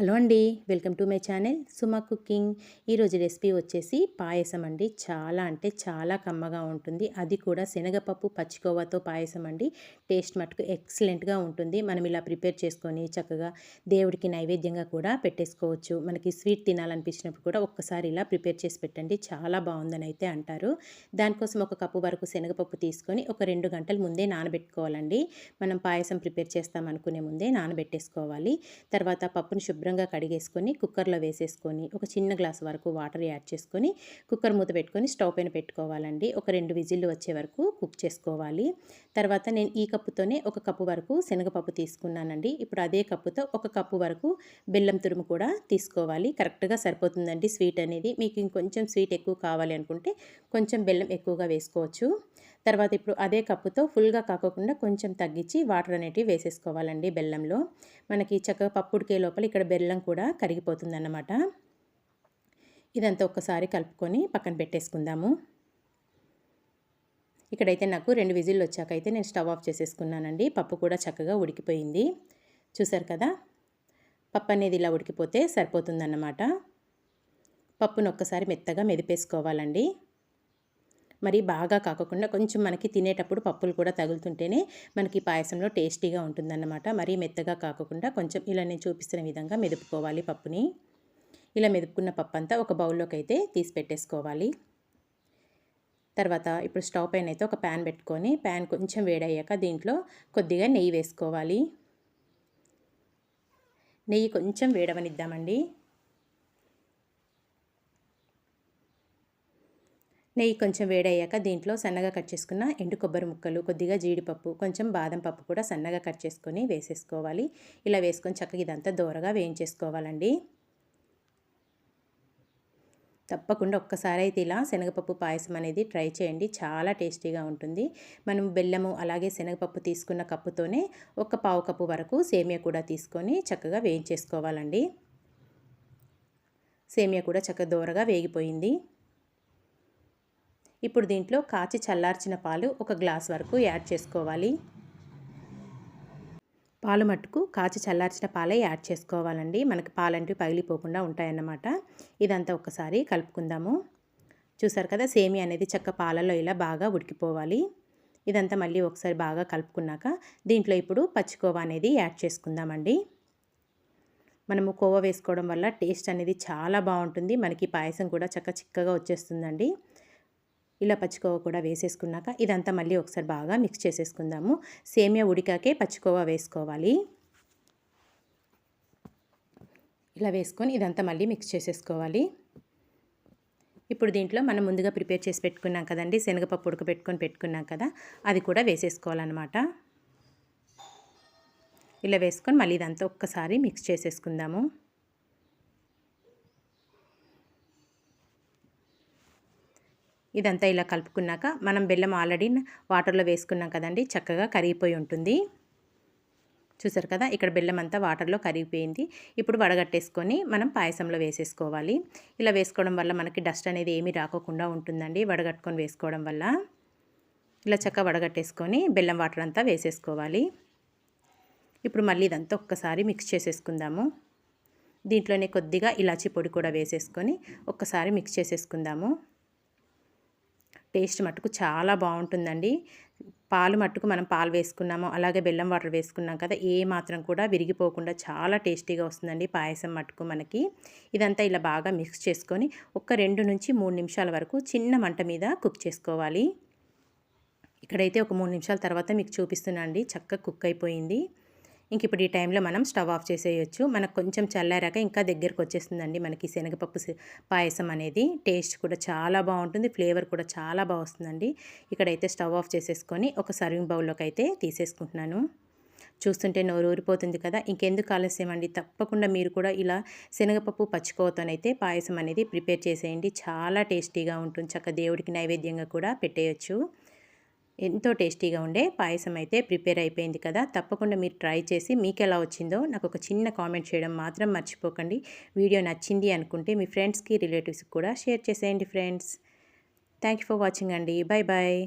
Hello అండి welcome to my channel Suma cooking. ఈరోజు recipe వచ్చేసి పాయసం అండి. చాలా అంటే చాలా కమ్మగా ఉంటుంది. అది కూడా శనగపప్పు పచ్చికోవాతో పాయసం అండి. టేస్ట్ మటుకు ఎక్సలెంట్గా ఉంటుంది. మనం ఇలా ప్రిపేర్ చేసుకొని చక్కగా దేవుడికి నైవేద్యంగా కూడా పెట్టేసుకోవచ్చు. మనకి స్వీట్ తినాలనిపించినప్పుడు కూడా ఒక్కసారి ఇలా ప్రిపేర్ చేసి పెట్టండి. చాలా బాగుందని అయితే అంటారు. దానికోసం ఒక కప్పు వరకు శనగపప్పు తీసుకొని ఒక రెండు గంటల ముందే నానబెట్టుకోవాలండి. మనం పాయసం ప్రిపేర్ చేస్తాం అనుకునే ముందే నానబెట్టేసుకోవాలి. తర్వాత పప్పును శుభ్రం శుభ్రంగా కడిగేసుకొని కుక్కర్లో వేసేసుకొని ఒక చిన్న గ్లాస్ వరకు వాటర్ యాడ్ చేసుకొని కుక్కర్ మూత పెట్టుకొని స్టవ్ పైన పెట్టుకోవాలండి. ఒక రెండు విజిల్లు వచ్చే వరకు కుక్ చేసుకోవాలి. తర్వాత నేను ఈ కప్పుతోనే ఒక కప్పు వరకు శనగపప్పు తీసుకున్నానండి. ఇప్పుడు అదే కప్పుతో ఒక కప్పు వరకు బెల్లం తురుము కూడా తీసుకోవాలి. కరెక్ట్గా సరిపోతుందండి స్వీట్ అనేది. మీకు ఇంకొంచెం స్వీట్ ఎక్కువ కావాలి అనుకుంటే కొంచెం బెల్లం ఎక్కువగా వేసుకోవచ్చు. తర్వాత ఇప్పుడు అదే కప్పుతో ఫుల్గా కాకకుండా కొంచెం తగ్గించి వాటర్ అనేటివి వేసేసుకోవాలండి బెల్లంలో. మనకి చక్కగా పప్పుడికే లోపల ఇక్కడ బెల్లం కూడా కరిగిపోతుందన్నమాట. ఇదంతా ఒక్కసారి కలుపుకొని పక్కన పెట్టేసుకుందాము. ఇక్కడైతే నాకు రెండు విజిల్లు వచ్చాకైతే నేను స్టవ్ ఆఫ్ చేసేసుకున్నానండి. పప్పు కూడా చక్కగా ఉడికిపోయింది. చూసారు కదా? పప్పు అనేది ఇలా ఉడికిపోతే సరిపోతుందన్నమాట. పప్పును ఒక్కసారి మెత్తగా మెదిపేసుకోవాలండి. మరి బాగా కాకుండా కొంచెం మనకి తినేటప్పుడు పప్పులు కూడా తగులుతుంటేనే మనకి పాయసంలో టేస్టీగా ఉంటుందన్నమాట. మరీ మెత్తగా కాకుండా కొంచెం ఇలా నేను చూపిస్తున్న విధంగా మెదుపుకోవాలి పప్పుని. ఇలా మెదుపుకున్న పప్పు అంతా ఒక బౌల్లోకి అయితే తీసి పెట్టేసుకోవాలి. తర్వాత ఇప్పుడు స్టవ్ పైన అయితే ఒక ప్యాన్ పెట్టుకొని ప్యాన్ కొంచెం వేడయ్యాక దీంట్లో కొద్దిగా నెయ్యి వేసుకోవాలి. నెయ్యి కొంచెం వేడవనిద్దామండి. నెయ్యి కొంచెం వేడయ్యాక దీంట్లో సన్నగా కట్ చేసుకున్న ఎండు కొబ్బరి ముక్కలు కొద్దిగా జీడిపప్పు కొంచెం బాదం పప్పు కూడా సన్నగా కట్ చేసుకొని వేసేసుకోవాలి. ఇలా వేసుకొని చక్కగా ఇదంతా దూరగా వేయించేసుకోవాలండి. తప్పకుండా ఒక్కసారి అయితే ఇలా శనగపప్పు పాయసం అనేది ట్రై చేయండి. చాలా టేస్టీగా ఉంటుంది. మనం బెల్లము అలాగే శనగపప్పు తీసుకున్న కప్పుతోనే ఒక పావు కప్పు వరకు సేమియా కూడా తీసుకొని చక్కగా వేయించేసుకోవాలండి. సేమియా కూడా చక్కగా దూరగా వేగిపోయింది. ఇప్పుడు దీంట్లో కాచి చల్లార్చిన పాలు ఒక గ్లాస్ వరకు యాడ్ చేసుకోవాలి. పాలు మట్టుకు కాచి చల్లార్చిన పాలే యాడ్ చేసుకోవాలండి. మనకి పాలంటివి పగిలిపోకుండా ఉంటాయన్నమాట. ఇదంతా ఒకసారి కలుపుకుందాము. చూసారు కదా సేమి అనేది చక్క పాలలో ఇలా బాగా ఉడికిపోవాలి. ఇదంతా మళ్ళీ ఒకసారి బాగా కలుపుకున్నాక దీంట్లో ఇప్పుడు పచ్చికోవా అనేది యాడ్ చేసుకుందామండి. మనము కోవ వేసుకోవడం వల్ల టేస్ట్ అనేది చాలా బాగుంటుంది. మనకి పాయసం కూడా చక్క చిక్కగా వచ్చేస్తుందండి. ఇలా పచ్చికోవా కూడా వేసేసుకున్నాక ఇదంతా మళ్ళీ ఒకసారి బాగా మిక్స్ చేసేసుకుందాము. సేమియా ఉడికాకే పచ్చికోవా వేసుకోవాలి. ఇలా వేసుకొని ఇదంతా మళ్ళీ మిక్స్ చేసేసుకోవాలి. ఇప్పుడు దీంట్లో మనం ముందుగా ప్రిపేర్ చేసి పెట్టుకున్నాం కదండి శనగపప్పు ఉడకబెట్టుకొని పెట్టుకున్నాం కదా అది కూడా వేసేసుకోవాలన్నమాట. ఇలా వేసుకొని మళ్ళీ ఇదంతా ఒక్కసారి మిక్స్ చేసేసుకుందాము. ఇదంతా ఇలా కలుపుకున్నాక మనం బెల్లం ఆల్రెడీ వాటర్లో వేసుకున్నాం కదండి చక్కగా కరిగిపోయి ఉంటుంది. చూసారు కదా ఇక్కడ బెల్లం అంతా వాటర్లో కరిగిపోయింది. ఇప్పుడు వడగట్టేసుకొని మనం పాయసంలో వేసేసుకోవాలి. ఇలా వేసుకోవడం వల్ల మనకి డస్ట్ అనేది ఏమీ రాకోకుండా ఉంటుందండి వడగట్టుకొని వేసుకోవడం వల్ల. ఇలా చక్కగా వడగట్టేసుకొని బెల్లం వాటర్ అంతా వేసేసుకోవాలి. ఇప్పుడు మళ్ళీ ఇదంతా ఒక్కసారి మిక్స్ చేసేసుకుందాము. దీంట్లోనే కొద్దిగా ఇలాచీ పొడి కూడా వేసేసుకొని ఒక్కసారి మిక్స్ చేసేసుకుందాము. టేస్ట్ మట్టుకు చాలా బాగుంటుందండి. పాలు మట్టుకు మనం పాలు వేసుకున్నాము అలాగే బెల్లం వాటర్ వేసుకున్నాం కదా ఏ మాత్రం కూడా విరిగిపోకుండా చాలా టేస్టీగా వస్తుందండి పాయసం మట్టుకు మనకి. ఇదంతా ఇలా బాగా మిక్స్ చేసుకొని ఒక రెండు నుంచి మూడు నిమిషాల వరకు చిన్న మంట మీద కుక్ చేసుకోవాలి. ఇక్కడైతే ఒక మూడు నిమిషాల తర్వాత మీకు చూపిస్తున్నాను అండి చక్కగా కుక్ అయిపోయింది. ఇంక ఇప్పుడు ఈ టైంలో మనం స్టవ్ ఆఫ్ చేసేయచ్చు. మనకు కొంచెం చల్లారాక ఇంకా దగ్గరకు వచ్చేస్తుందండి మనకి శనగపప్పు పాయసం అనేది. టేస్ట్ కూడా చాలా బాగుంటుంది ఫ్లేవర్ కూడా చాలా బాగా వస్తుందండి. ఇక్కడైతే స్టవ్ ఆఫ్ చేసేసుకొని ఒక సర్వింగ్ బౌల్లోకి అయితే తీసేసుకుంటున్నాను. చూస్తుంటే నోరు ఊరిపోతుంది కదా ఇంకెందుకు ఆలస్యం అండి? తప్పకుండా మీరు కూడా ఇలా శనగపప్పు పచ్చుకోవతోనైతే పాయసం అనేది ప్రిపేర్ చేసేయండి. చాలా టేస్టీగా ఉంటుంది చక్క దేవుడికి నైవేద్యంగా కూడా పెట్టేయచ్చు. ఎంతో టేస్టీగా ఉండే పాయసం అయితే ప్రిపేర్ అయిపోయింది కదా. తప్పకుండా మీరు ట్రై చేసి మీకు ఎలా వచ్చిందో నాకు ఒక చిన్న కామెంట్ చేయడం మాత్రం మర్చిపోకండి. వీడియో నచ్చింది అనుకుంటే మీ ఫ్రెండ్స్కి రిలేటివ్స్కి కూడా షేర్ చేసేయండి ఫ్రెండ్స్. థ్యాంక్ ఫర్ వాచింగ్ అండి. Bye bye